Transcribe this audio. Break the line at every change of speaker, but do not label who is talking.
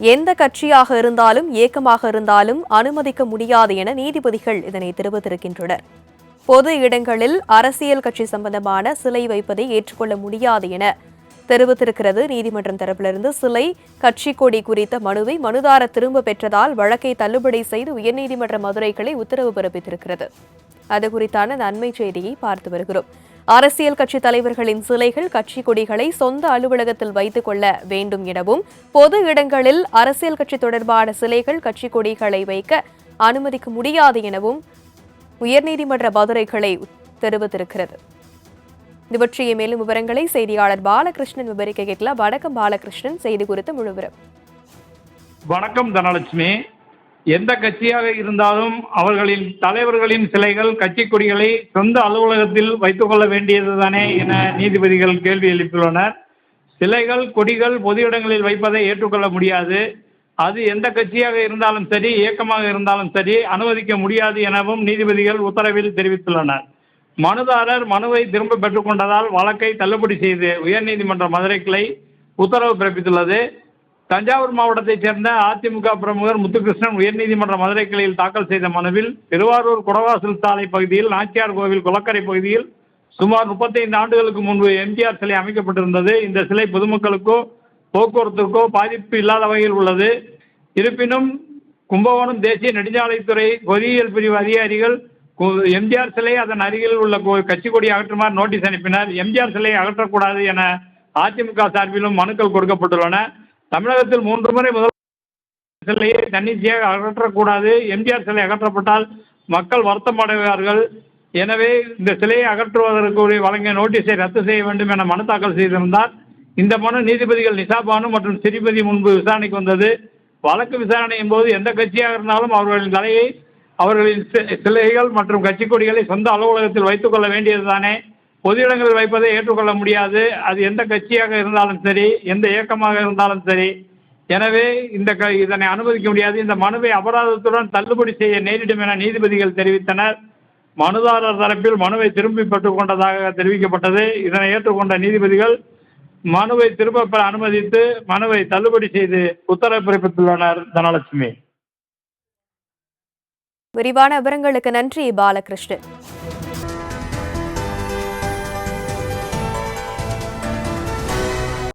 எந்த கட்சியாக இருந்தாலும் இயக்கமாக இருந்தாலும் அனுமதிக்க முடியாது என நீதிபதிகள் இதனை தெரிவித்திருக்கின்றனர். பொது இடங்களில் அரசியல் கட்சி சம்பந்தமான சிலை வைப்பதை ஏற்றுக்கொள்ள முடியாது என தெரிவித்திருக்கிறது நீதிமன்றம் தரப்பிலிருந்து. சிலை கட்சி கொடி குறித்த மனுவை மனுதார திரும்ப பெற்றதால் வழக்கை தள்ளுபடி செய்து உயர்நீதிமன்ற மதுரை கிளை உத்தரவு பிறப்பித்திருக்கிறது. அது குறித்தான நன்மை செய்தியை பார்த்து வருகிறோம். அரசியல் கட்சி தலைவர்களின் சிலைகள் கட்சி கொடிகளை சொந்த அலுவலகத்தில் வைத்துக் கொள்ள வேண்டும் எனவும் பொது இடங்களில் அரசியல் கட்சி தொடர்பான சிலைகள் கட்சி கொடிகளை வைக்க அனுமதிக்க முடியாது எனவும் உயர்நீதிமன்ற மதுரை கிளை தெரிவித்திருக்கிறது. இது பற்றிய மேலும் விவரங்களை செய்தியாளர் பாலகிருஷ்ணன் விவரிக்க கேட்கலாம். வணக்கம் பாலகிருஷ்ணன். செய்தி குறித்து முழுவரும்.
வணக்கம் தனலட்சுமி. எந்த கட்சியாக இருந்தாலும் அவர்களின் தலைவர்களின் சிலைகள் கட்சி கொடிகளை சொந்த அலுவலகத்தில் வைத்துக் கொள்ள வேண்டியதுதானே என நீதிபதிகள் கேள்வி எழுப்பியுள்ளனர். சிலைகள் கொடிகள் பொது இடங்களில் வைப்பதை ஏற்றுக்கொள்ள முடியாது. அது எந்த கட்சியாக இருந்தாலும் சரி இயக்கமாக இருந்தாலும் சரி அனுமதிக்க முடியாது எனவும் நீதிபதிகள் உத்தரவில் தெரிவித்துள்ளனர். மனுதாரர் மனுவை திரும்ப பெற்றுக்கொண்டதால் வழக்கை தள்ளுபடி செய்து உயர்நீதிமன்ற மதுரை கிளை உத்தரவு பிறப்பித்துள்ளது. தஞ்சாவூர் மாவட்டத்தைச் சேர்ந்த அதிமுக பிரமுகர் முத்துகிருஷ்ணன் உயர்நீதிமன்ற மதுரை கிளையில் தாக்கல் செய்த மனுவில் திருவாரூர் குடவாசல் சாலை பகுதியில் நாச்சியார் கோவில் குளக்கரை பகுதியில் சுமார் முப்பத்தைந்து ஆண்டுகளுக்கு முன்பு எம்ஜிஆர் சிலை அமைக்கப்பட்டிருந்தது. இந்த சிலை பொதுமக்களுக்கோ போக்குவரத்துக்கோ பாதிப்பு இல்லாத வகையில் உள்ளது. இருப்பினும் கும்பகோணம் தேசிய நெடுஞ்சாலைத்துறை பொறியியல் பிரிவு அதிகாரிகள் எம்ஜிஆர் சிலை அதன் அருகில் உள்ள கோ- கட்சி கொடி அகற்றுமாறு நோட்டீஸ் அனுப்பினர். எம்ஜிஆர் சிலையை அகற்றக்கூடாது என அதிமுக சார்பிலும் மனுக்கள் கொடுக்கப்பட்டுள்ளன. தமிழகத்தில் மூன்று முறை முதல் சிலையை தன்னிச்சையாக அகற்றக்கூடாது. எம்ஜிஆர் சிலை அகற்றப்பட்டால் மக்கள் வருத்தம் அடைவார்கள். எனவே இந்த சிலையை அகற்றுவதற்கு வழங்கிய நோட்டீஸை ரத்து செய்ய வேண்டும் என மனு தாக்கல் செய்திருந்தார். இந்த மனு நீதிபதிகள் நிசாபானு மற்றும் சிறிபதி முன்பு விசாரணைக்கு வந்தது. வழக்கு விசாரணையின் போது எந்த கட்சியாக இருந்தாலும் அவர்களின் தலையை அவர்களின் சிலைகள் மற்றும் கட்சி கொடிகளை சொந்த அலுவலகத்தில் வைத்துக் கொள்ள வேண்டியதுதானே. பொது இடங்களில் வைப்பதை ஏற்றுக்கொள்ள முடியாது. அது எந்த கட்சியாக இருந்தாலும் சரி எந்த இயக்கமாக இருந்தாலும் சரி. எனவே இந்த க இதனை அனுமதிக்க முடியாது. இந்த மனுவை அபராதத்துடன் தள்ளுபடி செய்ய நேரிடும் என நீதிபதிகள் தெரிவித்தனர். மனுதாரர் தரப்பில் மனுவை திரும்பி பெற்றுக் கொண்டதாக தெரிவிக்கப்பட்டது. இதனை ஏற்றுக்கொண்ட நீதிபதிகள் மனுவை திரும்ப பெற அனுமதித்து மனுவை தள்ளுபடி செய்து உத்தரவு பிறப்பித்துள்ளனர் தனலட்சுமி.
விரிவான விவரங்களுக்கு நன்றி பாலகிருஷ்ணன்.